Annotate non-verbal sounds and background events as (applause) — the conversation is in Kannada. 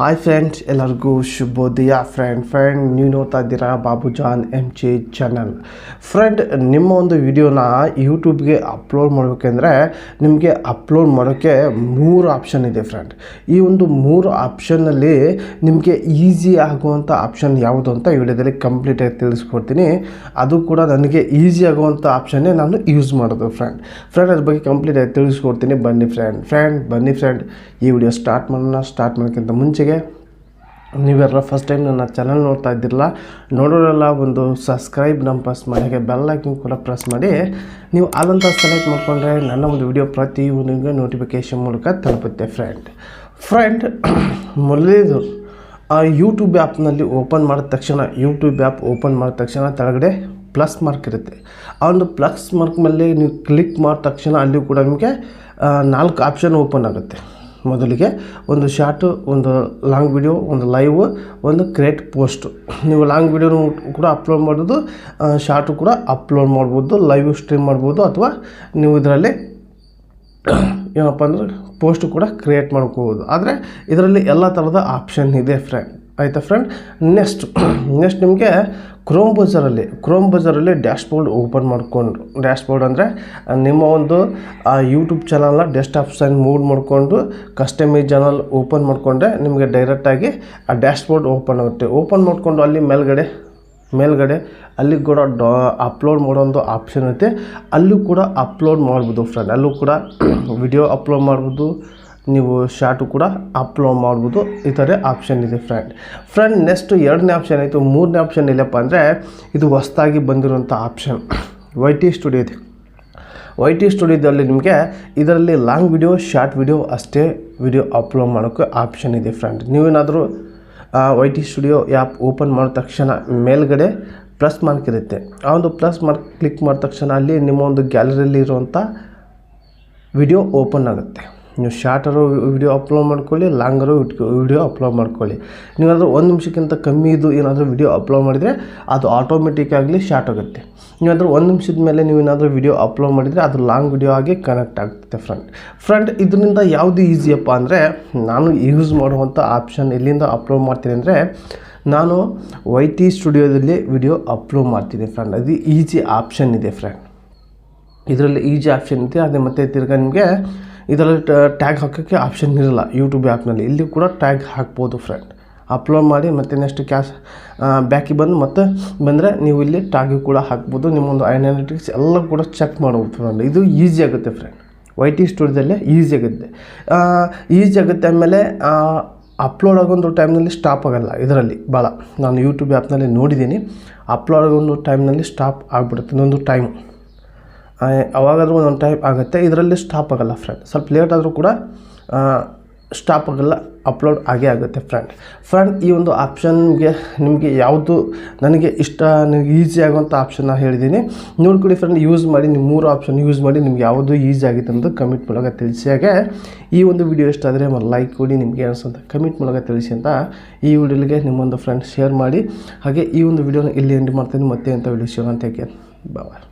ಹಾಯ್ ಫ್ರೆಂಡ್ಸ್ ಎಲ್ಲರಿಗೂ ಶುಭೋದಯ. ಫ್ರೆಂಡ್ ಫ್ರೆಂಡ್ ನೀವು ನೋಡ್ತಾ ಇದ್ದೀರಾ Babu John M G channel friend ನಿಮ್ಮ ಒಂದು ವಿಡಿಯೋನ ಯೂಟ್ಯೂಬ್ಗೆ ಅಪ್ಲೋಡ್ ಮಾಡಬೇಕೆಂದ್ರೆ ನಿಮಗೆ ಅಪ್ಲೋಡ್ ಮಾಡೋಕ್ಕೆ ಮೂರು ಆಪ್ಷನ್ ಇದೆ ಫ್ರೆಂಡ್ ಈ ಒಂದು ಮೂರು ಆಪ್ಷನ್ನಲ್ಲಿ ನಿಮಗೆ ಈಸಿ ಆಗುವಂಥ ಆಪ್ಷನ್ ಯಾವುದು ಅಂತ ವಿಡಿಯೋದಲ್ಲಿ ಕಂಪ್ಲೀಟಾಗಿ ತಿಳಿಸ್ಕೊಡ್ತೀನಿ. ಅದು ಕೂಡ ನನಗೆ ಈಸಿ ಆಗುವಂಥ ಆಪ್ಷನ್ನೇ ನಾನು ಯೂಸ್ ಮಾಡೋದು ಫ್ರೆಂಡ್ ಫ್ರೆಂಡ್ ಅದ್ರ ಬಗ್ಗೆ ಕಂಪ್ಲೀಟಾಗಿ ತಿಳಿಸ್ಕೊಡ್ತೀನಿ. ಬನ್ನಿ ಫ್ರೆಂಡ್ ಫ್ರೆಂಡ್ ಬನ್ನಿ ಫ್ರೆಂಡ್ ಈ ವಿಡಿಯೋ ಸ್ಟಾರ್ಟ್ ಮಾಡೋಣ. ಸ್ಟಾರ್ಟ್ ಮಾಡೋಕ್ಕಿಂತ ಮುಂಚೆಗೆ ನೀವೆಲ್ಲ ಫಸ್ಟ್ ಟೈಮ್ ನನ್ನ ಚಾನಲ್ ನೋಡ್ತಾ ಇದ್ದಿರಲ್ಲ, ನೋಡೋರೆಲ್ಲ ಒಂದು ಸಬ್ಸ್ಕ್ರೈಬ್ ನಮ್ಮ ಪ್ರೆಸ್ ಮಾಡಿ, ಹಾಗೆ ಬೆಲ್ ಐಕನ್ ಕೂಡ ಪ್ರೆಸ್ ಮಾಡಿ, ನೀವು ಅದಂತ ಸೆಲೆಕ್ಟ್ ಮಾಡಿಕೊಂಡ್ರೆ ನನ್ನ ಒಂದು ವಿಡಿಯೋ ಪ್ರತಿ ಒಂದು ನೋಟಿಫಿಕೇಶನ್ ಮೂಲಕ ತಲುಪುತ್ತೆ ಫ್ರೆಂಡ್ ಫ್ರೆಂಡ್ ಮೊದಲೇದು ಆ ಯೂಟ್ಯೂಬ್ ಆ್ಯಪ್ನಲ್ಲಿ ಓಪನ್ ಮಾಡಿದ ತಕ್ಷಣ ಯೂಟ್ಯೂಬ್ ಆ್ಯಪ್ ಓಪನ್ ಮಾಡಿದ ತಕ್ಷಣ ಕೆಳಗಡೆ ಪ್ಲಸ್ ಮಾರ್ಕ್ ಇರುತ್ತೆ. ಆ ಒಂದು ಪ್ಲಸ್ ಮಾರ್ಕ್ ಮೇಲೆ ನೀವು ಕ್ಲಿಕ್ ಮಾಡಿದ ತಕ್ಷಣ, ಅಲ್ಲಿ ಕೂಡ ನಿಮಗೆ ನಾಲ್ಕು ಆಪ್ಷನ್ ಓಪನ್ ಆಗುತ್ತೆ. ಮೊದಲಿಗೆ ಒಂದು ಶಾರ್ಟು, ಒಂದು ಲಾಂಗ್ ವಿಡಿಯೋ, ಒಂದು ಲೈವ್, ಒಂದು ಕ್ರಿಯೇಟ್ ಪೋಸ್ಟು. ನೀವು ಲಾಂಗ್ ವಿಡಿಯೋನು ಕೂಡ ಅಪ್ಲೋಡ್ ಮಾಡೋದು ಶಾರ್ಟು ಕೂಡ ಅಪ್ಲೋಡ್ ಮಾಡ್ಬೋದು, ಲೈವ್ ಸ್ಟ್ರೀಮ್ ಮಾಡ್ಬೋದು, ಅಥವಾ ನೀವು ಇದರಲ್ಲಿ, ಏನಪ್ಪ ಅಂದ್ರೆ ಪೋಸ್ಟ್ ಕೂಡ ಕ್ರಿಯೇಟ್ ಮಾಡ್ಕೋಬೋದು. ಆದರೆ ಇದರಲ್ಲಿ ಎಲ್ಲ ಥರದ ಆಪ್ಷನ್ ಇದೆ ಫ್ರೆಂಡ್ ಆಯಿತಾ ಫ್ರೆಂಡ್ ನೆಕ್ಸ್ಟ್ ನೆಕ್ಸ್ಟ್ ನಿಮಗೆ ಕ್ರೋಮ್ ಬಜಾರಲ್ಲಿ ಕ್ರೋಮ್ ಬಜಾರಲ್ಲಿ ಡ್ಯಾಶ್ಬೋರ್ಡ್ ಓಪನ್ ಮಾಡಿಕೊಂಡು ಡ್ಯಾಶ್ಬೋರ್ಡ್ ಅಂದರೆ ನಿಮ್ಮ ಒಂದು ಯೂಟ್ಯೂಬ್ ಚಾನಲ್ನ ಡೆಸ್ಕ್ಟಾಪ್ ಸೈನ್ ಮೂಡ್ ಮಾಡಿಕೊಂಡು ಕಸ್ಟಮೈಸ್ ಚಾನಲ್ ಓಪನ್ ಮಾಡಿಕೊಂಡ್ರೆ ನಿಮಗೆ ಡೈರೆಕ್ಟಾಗಿ ಆ ಡ್ಯಾಶ್ಬೋರ್ಡ್ ಓಪನ್ ಆಗುತ್ತೆ. ಓಪನ್ ಮಾಡಿಕೊಂಡು ಅಲ್ಲಿ ಮೇಲ್ಗಡೆ ಮೇಲ್ಗಡೆ ಅಲ್ಲಿ ಕೂಡ ಡಾ ಅಪ್ಲೋಡ್ ಮಾಡೋ ಒಂದು ಆಪ್ಷನ್ ಐತೆ. ಅಲ್ಲೂ ಕೂಡ ಅಪ್ಲೋಡ್ ಮಾಡ್ಬೋದು ಫ್ರೆಂಡ್ ಅಲ್ಲೂ ಕೂಡ (clears throat) ವಿಡಿಯೋ ಅಪ್ಲೋಡ್ ಮಾಡ್ಬೋದು. ನೀವು ಶಾರ್ಟು ಕೂಡ ಅಪ್ಲೋಡ್ ಮಾಡ್ಬೋದು. ಈ ಥರ ಆಪ್ಷನ್ ಇದೆ ಫ್ರೆಂಡ್ ಫ್ರೆಂಡ್ ನೆಕ್ಸ್ಟ್ ಎರಡನೇ ಆಪ್ಷನ್ ಆಯಿತು. ಮೂರನೇ ಆಪ್ಷನ್ ಇಲ್ಲಪ್ಪ ಅಂದರೆ ಇದು ಹೊಸ್ದಾಗಿ ಬಂದಿರುವಂಥ ಆಪ್ಷನ್ ವೈ ಟಿ ಸ್ಟುಡಿಯೋ ಇದೆ. ವೈ ಟಿ ಸ್ಟುಡಿಯೋದಲ್ಲಿ ನಿಮಗೆ ಇದರಲ್ಲಿ ಲಾಂಗ್ ವಿಡಿಯೋ ಶಾರ್ಟ್ ವಿಡಿಯೋ ಅಷ್ಟೇ ವಿಡಿಯೋ ಅಪ್ಲೋಡ್ ಮಾಡೋಕ್ಕೆ ಆಪ್ಷನ್ ಇದೆ ಫ್ರೆಂಡ್ ನೀವೇನಾದರೂ Y T studio app open ಮಾಡಿದ ತಕ್ಷಣ ಮೇಲ್ಗಡೆ ಪ್ಲಸ್ ಮಾರ್ಕ್ ಇರುತ್ತೆ. ಆ ಒಂದು ಪ್ಲಸ್ ಮಾರ್ಕ್ ಕ್ಲಿಕ್ ಮಾಡಿದ ತಕ್ಷಣ ಅಲ್ಲಿ ನಿಮ್ಮ ಒಂದು ಗ್ಯಾಲರಿಯಲ್ಲಿ ಇರುವಂಥ ವಿಡಿಯೋ ಓಪನ್ ಆಗುತ್ತೆ. ನೀವು ಶಾರ್ಟರು ವಿಡಿಯೋ ಅಪ್ಲೋಡ್ ಮಾಡ್ಕೊಳ್ಳಿ, ಲಾಂಗರು ವಿಡಿಯೋ ಅಪ್ಲೋಡ್ ಮಾಡ್ಕೊಳ್ಳಿ. ನೀವಾದರೂ ಒಂದು ನಿಮಿಷಕ್ಕಿಂತ ಕಮ್ಮಿ ಇದು ಏನಾದರೂ ವಿಡಿಯೋ ಅಪ್ಲೋಡ್ ಮಾಡಿದರೆ ಅದು ಆಟೋಮೆಟಿಕ್ಕಾಗಲಿ ಶಾರ್ಟ್ ಆಗುತ್ತೆ ನೀವಾದರೂ ಒಂದು ನಿಮಿಷದ ಮೇಲೆ ನೀವು ಏನಾದರೂ ವಿಡಿಯೋ ಅಪ್ಲೋಡ್ ಮಾಡಿದರೆ ಅದು ಲಾಂಗ್ ವಿಡಿಯೋ ಆಗಿ ಕನೆಕ್ಟ್ ಆಗುತ್ತೆ ಫ್ರೆಂಡ್ ಫ್ರೆಂಡ್ ಇದರಿಂದ ಯಾವುದು ಈಸಿಯಪ್ಪ ಅಂದರೆ ನಾನು ಯೂಸ್ ಮಾಡುವಂಥ ಆಪ್ಷನ್ ಎಲ್ಲಿಂದ ಅಪ್ಲೋಡ್ ಮಾಡ್ತೀನಿ ಅಂದರೆ ನಾನು ವೈ ಟಿ ಸ್ಟುಡಿಯೋದಲ್ಲಿ ವಿಡಿಯೋ ಅಪ್ಲೋಡ್ ಮಾಡ್ತೀನಿ ಫ್ರೆಂಡ್ ಅದು ಈಸಿ ಆಪ್ಷನ್ ಇದೆ ಫ್ರೆಂಡ್ ಇದರಲ್ಲಿ ಈಜಿ ಆಪ್ಷನ್ ಇದೆ, ಅದೇ ಮತ್ತು ತಿರ್ಗ ನಿಮಗೆ ಇದರಲ್ಲಿ ಟ್ಯಾಗ್ ಹಾಕೋಕ್ಕೆ ಆಪ್ಷನ್ ಇರಲ್ಲ ಯೂಟ್ಯೂಬ್ ಆ್ಯಪ್ನಲ್ಲಿ ಇಲ್ಲಿ ಕೂಡ ಟ್ಯಾಗ್ ಹಾಕ್ಬೋದು ಫ್ರೆಂಡ್ ಅಪ್ಲೋಡ್ ಮಾಡಿ ಮತ್ತು ನೆಕ್ಸ್ಟ್ ಕ್ಯಾಶ್ ಬ್ಯಾಕಿಗೆ ಬಂದು ಮತ್ತೆ ಬಂದರೆ ನೀವು ಇಲ್ಲಿ ಟ್ಯಾಗ್ ಕೂಡ ಹಾಕ್ಬೋದು. ನಿಮ್ಮೊಂದು ಐನಾಲಿಟಿಕ್ಸ್ ಎಲ್ಲ ಕೂಡ ಚೆಕ್ ಮಾಡ್ಬೋದು ಫ್ರೆಂಡ್ ಇದು ಈಸಿ ಆಗುತ್ತೆ ಫ್ರೆಂಡ್ ವೈ ಟಿ ಸ್ಟುಡಿಯೋದಲ್ಲೇ ಈಸಿ ಆಗುತ್ತೆ. ಈಸಿ ಆಗುತ್ತೆ ಆಮೇಲೆ ಅಪ್ಲೋಡ್ ಆಗೋದು ಟೈಮ್ನಲ್ಲಿ ಸ್ಟಾಪ್ ಆಗೋಲ್ಲ ಇದರಲ್ಲಿ. ಭಾಳ ನಾನು ಯೂಟ್ಯೂಬ್ ಆ್ಯಪ್ನಲ್ಲಿ ನೋಡಿದ್ದೀನಿ. ಅಪ್ಲೋಡ್ ಆಗೊಂದು ಟೈಮ್ನಲ್ಲಿ ಸ್ಟಾಪ್ ಆಗಿಬಿಡುತ್ತೆ. ಇನ್ನೊಂದು ಟೈಮು ಅವಾಗಾದರೂ ಒಂದೊಂದು ಟೈಪ್ ಆಗುತ್ತೆ. ಇದರಲ್ಲಿ ಸ್ಟಾಪ್ ಆಗಲ್ಲ ಫ್ರೆಂಡ್ ಸ್ವಲ್ಪ ಲೇಟ್ ಆದರೂ ಕೂಡ ಸ್ಟಾಪ್ ಆಗಲ್ಲ ಅಪ್ಲೋಡ್ ಆಗೇ ಆಗುತ್ತೆ ಫ್ರೆಂಡ್ ಫ್ರೆಂಡ್ ಈ ಒಂದು ಆಪ್ಷನ್ಗೆ ನಿಮಗೆ ಯಾವುದು ನನಗೆ ಇಷ್ಟ ನನಗೆ ಈಸಿ ಆಗುವಂಥ ಆಪ್ಷನ್ನ ಹೇಳಿದ್ದೀನಿ ನೋಡ್ಕೊಳ್ಳಿ ಫ್ರೆಂಡ್ ಯೂಸ್ ಮಾಡಿ ನಿಮ್ಮ ಮೂರು ಆಪ್ಷನ್ ಯೂಸ್ ಮಾಡಿ ನಿಮ್ಗೆ ಯಾವುದು ಈಸಿ ಆಗಿತ್ತು ಅಂತ ಕಮೆಂಟ್ ಮೂಲಕ ತಿಳಿಸಿ. ಹಾಗೆ, ಈ ಒಂದು ವಿಡಿಯೋ ಇಷ್ಟ ಆದರೆ ಲೈಕ್ ಕೊಡಿ, ನಿಮಗೆ ಅನಿಸೋಂಥ ಕಮೆಂಟ್ ಮೂಲಕ ತಿಳಿಸಿ ಅಂತ ಈ ವಿಡಿಯೋಗೆ ನಿಮ್ಮೊಂದು ಫ್ರೆಂಡ್ ಶೇರ್ ಮಾಡಿ. ಹಾಗೆ, ಈ ಒಂದು ವಿಡಿಯೋನ ಇಲ್ಲಿ ಎಂಡ್ ಮಾಡ್ತೀನಿ. ಮತ್ತೆ ಅಂತ ವಿಡಿಯೋ ಶೇರ್ ಅಂತ ಬಾಯ್